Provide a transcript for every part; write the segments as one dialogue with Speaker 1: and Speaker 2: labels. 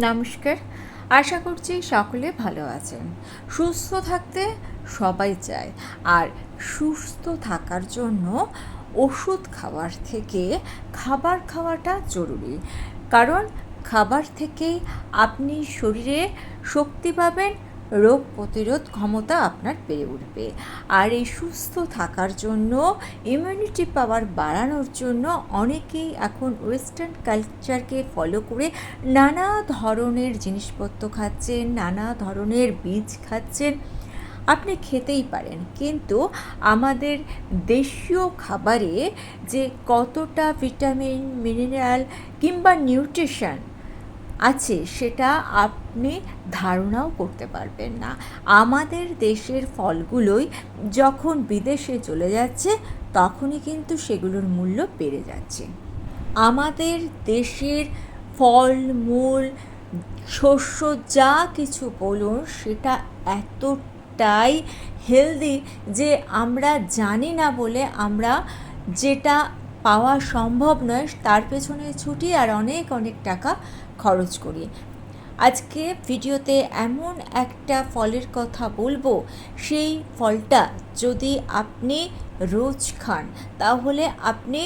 Speaker 1: নমস্কার। আশা করছি সকলে ভালো আছেন। সুস্থ থাকতে সবাই চায়। আর সুস্থ থাকার জন্য ওষুধ খাওয়ার থেকে খাবার খাওয়াটা জরুরি। কারণ খাবার থেকেই আপনি শরীরে শক্তি পাবেন রোগ প্রতিরোধ ক্ষমতা আপনার বেড়ে উঠবে। আর এই সুস্থ থাকার জন্য ইমিউনিটি পাওয়ার বাড়ানোর জন্য অনেকেই এখন ওয়েস্টার্ন কালচারকে ফলো করে নানা ধরনের জিনিসপত্র খাচ্ছেন, নানা ধরনের বীজ খাচ্ছেন। আপনি খেতেই পারেন, কিন্তু আমাদের দেশীয় খাবারে যে কতটা ভিটামিন মিনারেল কিংবা নিউট্রিশন আছে, সেটা আপনি ধারণাও করতে পারবেন না। আমাদের দেশের ফলগুলোই যখন বিদেশে চলে যাচ্ছে, তখনই কিন্তু সেগুলোর মূল্য বেড়ে যাচ্ছে। আমাদের দেশের ফল, মূল, শস্য যা কিছু বলুন, সেটা এতটাই হেলদি যে আমরা জানি না বলে আমরা যেটা পাওয়া সম্ভব নয়, তার পেছনে ছুটি আর অনেক অনেক টাকা খরচ করি আজকে ভিডিওতে এমন একটা ফলের কথা বলব, সেই ফলটা যদি আপনি রোজ খান, তাহলে আপনি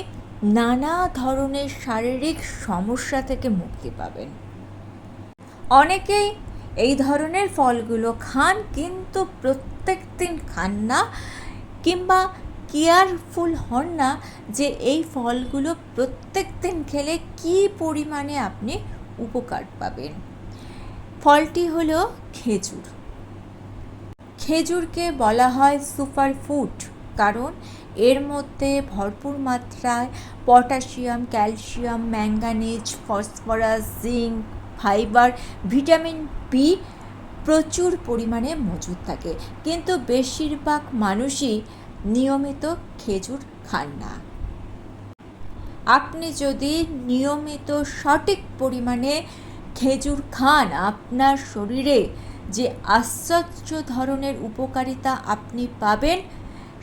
Speaker 1: নানা ধরনের শারীরিক সমস্যা থেকে মুক্তি পাবেন। অনেকেই এই ধরনের ফলগুলো খান, কিন্তু প্রত্যেক দিন খান না, কিংবা কেয়ারফুল হন না যে এই ফলগুলো প্রত্যেক দিন খেলে কী পরিমাণে আপনি উপকার পাবেন। ফলটি হলো খেজুর। খেজুরকে বলা হয় সুপার ফুড কারণ এর মধ্যে ভরপুর মাত্রায় potassium, calcium, manganese, phosphorus, zinc, fibre, vitamin B প্রচুর পরিমাণে মজুদ থাকে। কিন্তু বেশিরভাগ মানুষই নিয়মিত খেজুর খান না। আপনি যদি নিয়মিত সঠিক পরিমাণে খেজুর খান, আপনার শরীরে যে আশ্চর্য ধরনের উপকারিতা আপনি পাবেন,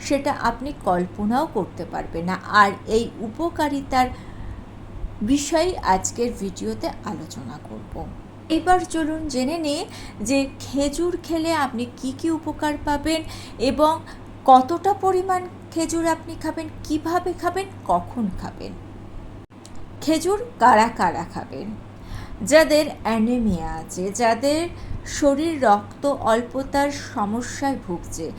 Speaker 1: সেটা আপনি কল্পনাও করতে পারবেন না। আর এই উপকারিতার বিষয়ে আজকের ভিডিওতে আলোচনা করব। এবার চলুন জেনে নিই যে খেজুর খেলে আপনি কি কি উপকার পাবেন এবং কতটা পরিমাণ খেজুর আপনি খাবেন, কীভাবে খাবেন, কখন খাবেন? খেজুর কারা কারা খাবেন? যাদের অ্যানিমিয়া আছে, যাদের শরীর রক্ত অল্পতার সমস্যায় ভুগছে,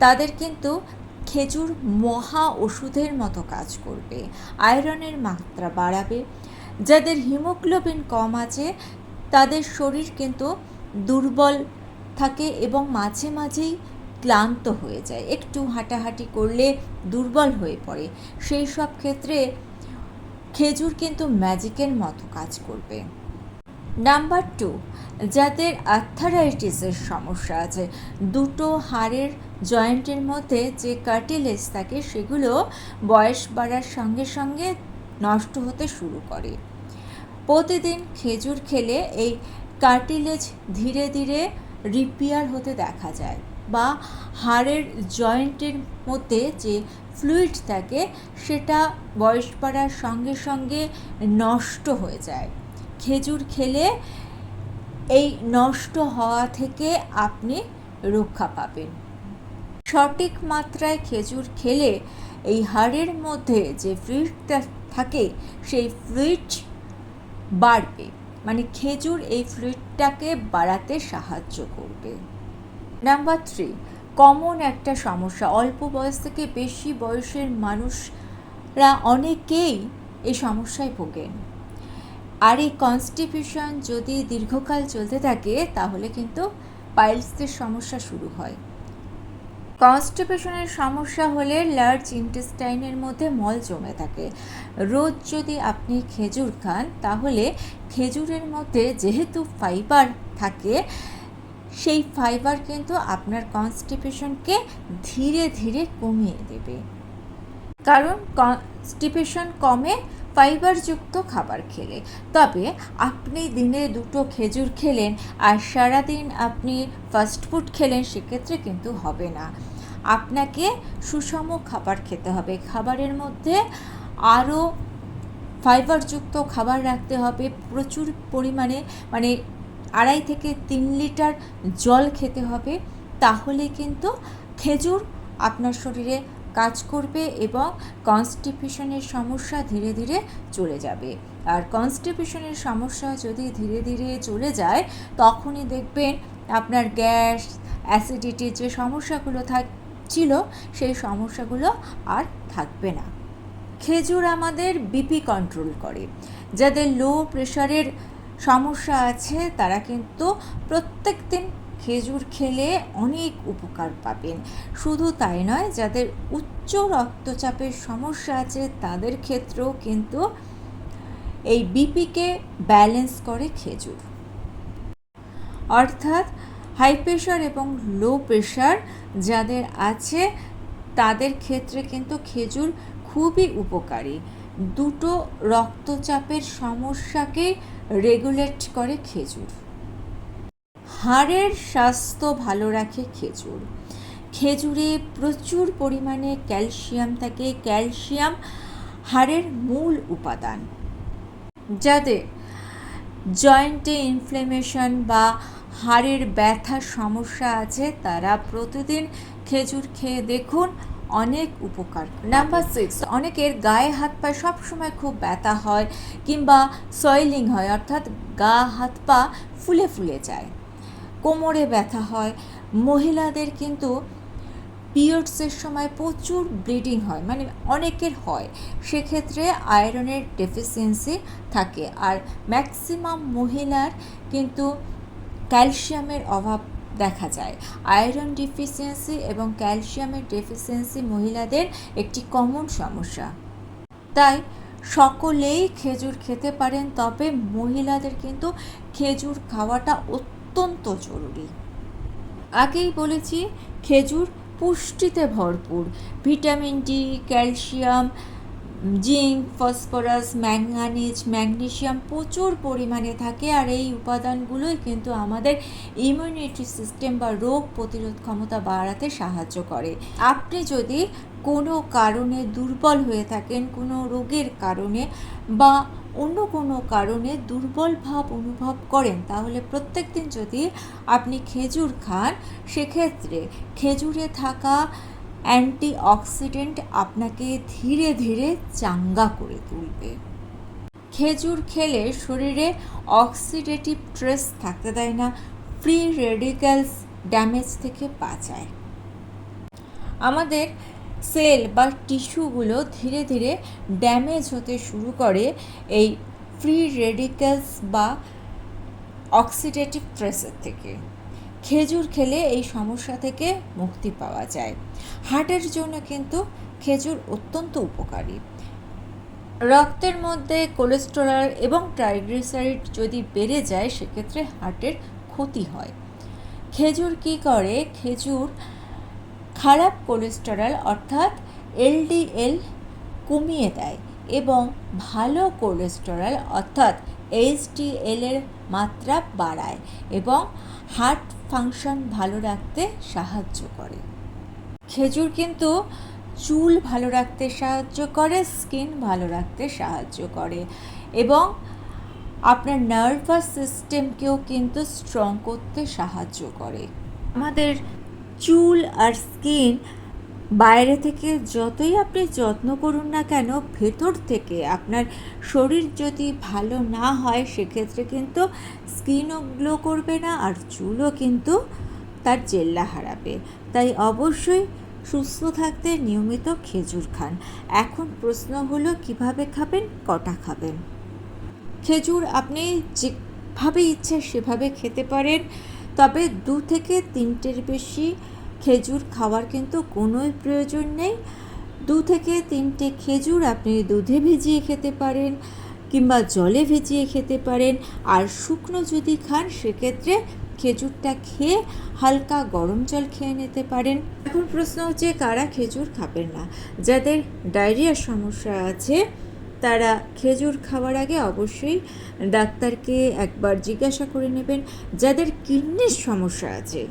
Speaker 1: তাদের কিন্তু খেজুর মহা ওষুধের মতো কাজ করবে, আয়রনের মাত্রা বাড়াবে। যাদের হিমোগ্লোবিন কম আছে, তাদের শরীর কিন্তু দুর্বল থাকে এবং মাঝে মাঝেই ক্লান্ত হয়ে যায়। একটু হাঁটাহাঁটি করলে দুর্বল হয়ে পড়ে। সেই সব ক্ষেত্রে খেজুর কিন্তু ম্যাজিকের মতো কাজ করবে। নাম্বার টু, যাদের আর্থারাইটিসের সমস্যা আছে, দুটো হাড়ের জয়েন্টের মধ্যে যে কার্টিলেজ থাকে, সেগুলো বয়স বাড়ার সঙ্গে সঙ্গে নষ্ট হতে শুরু করে। প্রতিদিন খেজুর খেলে এই কার্টিলেজ ধীরে ধীরে রিপেয়ার হতে দেখা যায়। বা হাড়ের জয়েন্টের মধ্যে যে ফ্লুইড থাকে, সেটা বয়স বাড়ার সঙ্গে সঙ্গে নষ্ট হয়ে যায়। খেজুর খেলে এই নষ্ট হওয়া থেকে আপনি রক্ষা পাবেন। সঠিক মাত্রায় খেজুর খেলে এই হাড়ের মধ্যে যে ফ্লুইডটা থাকে, সেই ফ্লুইড বাড়বে। মানে খেজুর এই ফ্লুইডটাকে বাড়াতে সাহায্য করবে। নাম্বার থ্রি কমন একটা সমস্যা। অল্প বয়স থেকে বেশি বয়সের মানুষরা অনেকেই এই সমস্যায় ভোগেন। আর এই কনস্টিপিউশন যদি দীর্ঘকাল চলতে থাকে, তাহলে কিন্তু পাইলসদের সমস্যা শুরু হয়। কনস্টিপেশনের সমস্যা হলে লার্জ ইন্টেস্টাইনের মধ্যে মল জমে থাকে। রোজ যদি আপনি খেজুর খান, তাহলে খেজুরের মধ্যে যেহেতু ফাইবার থাকে সেই ফাইবার কিন্তু আপনার কনস্টিপেশনকে ধীরে ধীরে কমিয়ে দেবে। কারণ কনস্টিপেশন কমে ফাইবারযুক্ত খাবার খেলে। তবে আপনি দিনে দুটো খেজুর খেলেন আর সারাদিন আপনি ফাস্ট ফুড খেলেন, সেক্ষেত্রে কিন্তু হবে না। আপনাকে সুষম খাবার খেতে হবে। খাবারের মধ্যে আরও ফাইবারযুক্ত খাবার রাখতে হবে। প্রচুর পরিমাণে মানে আড়াই থেকে তিন লিটার জল খেতে হবে, তাহলে কিন্তু খেজুর আপনার শরীরে কাজ করবে এবং কনস্টিপেশনের সমস্যা ধীরে ধীরে চলে যাবে। আর কনস্টিপেশনের সমস্যা যদি ধীরে ধীরে চলে যায়, তখনই দেখবেন আপনার গ্যাস অ্যাসিডিটির যে সমস্যাগুলো থাক ছিল সেই সমস্যাগুলো আর থাকবে না। খেজুর আমাদের বিপি কন্ট্রোল করে, যাদের লো প্রেশারের সমস্যা আছে, তারা কিন্তু প্রত্যেক দিন খেজুর খেলে অনেক উপকার পাবেন। শুধু তাই নয়, যাদের উচ্চ রক্তচাপের সমস্যা আছে, তাদের ক্ষেত্রেও কিন্তু এই বিপিকে ব্যালেন্স করে খেজুর। অর্থাৎ হাই প্রেশার এবং লো প্রেশার যাদের আছে, তাদের ক্ষেত্রে কিন্তু খেজুর খুবই উপকারী। দুটো রক্তচাপের সমস্যাকে রেগুলেট করে খেজুর। হাড়ের স্বাস্থ্য ভালো রাখে খেজুর। খেজুরে প্রচুর পরিমাণে ক্যালসিয়াম থাকে। ক্যালসিয়াম হাড়ের মূল উপাদান। যাদের জয়েন্টে ইনফ্লেমেশন বা হাড়ের ব্যথার সমস্যা আছে, তারা প্রতিদিন খেজুর খেয়ে দেখুন। অনেক উপকার। নাম্বার সিক্স অনেকের গায়ে হাত পায়ে সবসময় খুব ব্যথা হয় কিংবা সয়েলিং হয়, অর্থাৎ গা, হাত পা ফুলে ফুলে যায়। কোমরে ব্যথা হয়। মহিলাদের কিন্তু পিরিয়ডসের সময় প্রচুর ব্লিডিং হয় মানে অনেকের হয়। সেক্ষেত্রে আয়রনের ডেফিসিয়েন্সি থাকে। আর ম্যাক্সিমাম মহিলার কিন্তু ক্যালসিয়ামের অভাব দেখা যায়। আয়রন ডিফিসিয়েন্সি এবং ক্যালসিয়ামের ডেফিসিয়েন্সি মহিলাদের একটি কমন সমস্যা। তাই সকলেই খেজুর খেতে পারেন, তবে মহিলাদের কিন্তু খেজুর খাওয়াটা অত্যন্ত জরুরি। আগেই বলেছি, খেজুর পুষ্টিতে ভরপুর। Vitamin D, calcium zinc, phosphorus manganese magnesium প্রচুর পরিমাণে থাকে আর এই উপাদানগুলোই কিন্তু আমাদের ইমিউনিটি সিস্টেম বা রোগ প্রতিরোধ ক্ষমতা বাড়াতে সাহায্য করে। আপনি যদি কোনো কারণে দুর্বল হয়ে থাকেন, কোনো রোগের কারণে বা অন্য কোনো কারণে দুর্বল ভাব অনুভব করেন, তাহলে প্রত্যেক দিন যদি আপনি খেজুর খান, সেক্ষেত্রে খেজুরে থাকা অ্যান্টি অক্সিডেন্ট আপনাকে ধীরে ধীরে চাঙ্গা করে তুলবে। খেজুর খেলে শরীরে অক্সিডেটিভ স্ট্রেস থাকতে দেয় না, ফ্রি রেডিক্যালস ড্যামেজ থেকে বাঁচায়। আমাদের সেল বা টিস্যুগুলো ধীরে ধীরে ড্যামেজ হতে শুরু করে এই ফ্রি রেডিক্যালস বা অক্সিডেটিভ স্ট্রেসের থেকে। খেজুর খেলে এই সমস্যা থেকে মুক্তি পাওয়া যায়। হার্টের জন্য কিন্তু খেজুর অত্যন্ত উপকারী। রক্তের মধ্যে কোলেস্টেরল এবং ট্রাইগ্লিসারিড যদি বেড়ে যায়, সেক্ষেত্রে হার্টের ক্ষতি হয়। খেজুর কি করে? খেজুর খারাপ কোলেস্টেরল অর্থাৎ এলডিএল কমিয়ে দেয় এবং ভালো কোলেস্টেরল অর্থাৎ এইচডিএল এর মাত্রা বাড়ায় এবং হার্ট ফাংশন ভালো রাখতে সাহায্য করে। খেজুর কিন্তু চুল ভালো রাখতে সাহায্য করে, স্কিন ভালো রাখতে সাহায্য করে এবং আপনার নার্ভাস সিস্টেমকেও কিন্তু স্ট্রং করতে সাহায্য করে। আমাদের চুল আর স্কিন বাইরে থেকে যতই আপনি যত্ন করুন না কেন, ভেতর থেকে আপনার শরীর যদি ভালো না হয়, সেক্ষেত্রে কিন্তু স্কিনও গ্লো করবে না আর চুলও কিন্তু তার জেল্লা হারাবে। তাই অবশ্যই সুস্থ থাকতে নিয়মিত খেজুর খান। এখন প্রশ্ন হলো, কীভাবে খাবেন? কটা খাবেন? খেজুর আপনি যেভাবে ইচ্ছে সেভাবে খেতে পারেন, তবে দু থেকে তিনটের বেশি খেজুর খাওয়ার কিন্তু কোনোই প্রয়োজন নেই। দু থেকে তিনটে খেজুর আপনি দুধে ভিজিয়ে খেতে পারেন কিংবা জলে ভিজিয়ে খেতে পারেন। আর শুকনো যদি খান, সেক্ষেত্রে খেজুরটা খেয়ে হালকা গরম জল খেয়ে নিতে পারেন। এখন প্রশ্ন হচ্ছে, কারা খেজুর খাবেন না? যাদের ডায়রিয়ার সমস্যা আছে, তারা খেজুর খাওয়ার আগে অবশ্যই ডাক্তারকে একবার জিজ্ঞাসা করে নেবেন। যাদের কিডনির সমস্যা আছে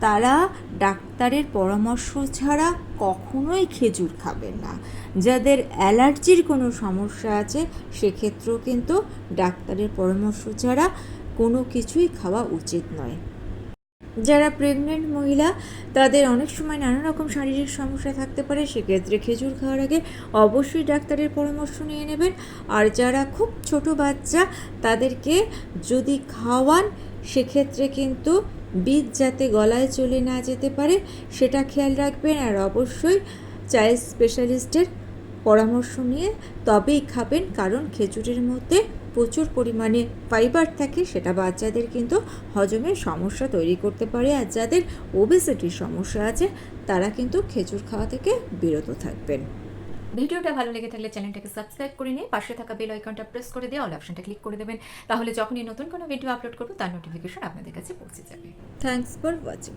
Speaker 1: তারা ডাক্তারের পরামর্শ ছাড়া কখনোই খেজুর খাবেন না। যাদের অ্যালার্জির কোনো সমস্যা আছে, সেক্ষেত্রেও কিন্তু ডাক্তারের পরামর্শ ছাড়া কোনো কিছুই খাওয়া উচিত নয়। যারা প্রেগনেন্ট মহিলা, তাদের অনেক সময় নানা রকম শারীরিক সমস্যা থাকতে পারে, সেক্ষেত্রে খেজুর খাওয়ার আগে অবশ্যই ডাক্তারের পরামর্শ নিয়ে নেবেন। আর যারা খুব ছোট বাচ্চা, তাদেরকে যদি খাওয়ান, সেক্ষেত্রে কিন্তু বীজ যাতে গলায় চলে না যেতে পারে, সেটা খেয়াল রাখবেন। আর অবশ্যই চাইল্ড স্পেশালিস্টের পরামর্শ নিয়ে তবেই খাবেন, কারণ খেজুরের মধ্যে প্রচুর পরিমাণে ফাইবার থাকে, সেটা বাচ্চাদের কিন্তু হজমের সমস্যা তৈরি করতে পারে। আর যাদের ওবেসিটির সমস্যা আছে, তারা কিন্তু খেজুর খাওয়া থেকে বিরত থাকবেন।
Speaker 2: ভিডিওটা ভালো লেগে থাকলে চ্যানেলটাকে সাবস্ক্রাইব করে নিয়ে পাশে থাকা বেল আইকনটা প্রেস করে দিয়ে অল অপশনটা ক্লিক করে দেবেন। তাহলে যখনই নতুন কোনো ভিডিও আপলোড করব, তার নোটিফিকেশন আপনাদের কাছে পৌঁছে যাবে।
Speaker 1: Thanks for watching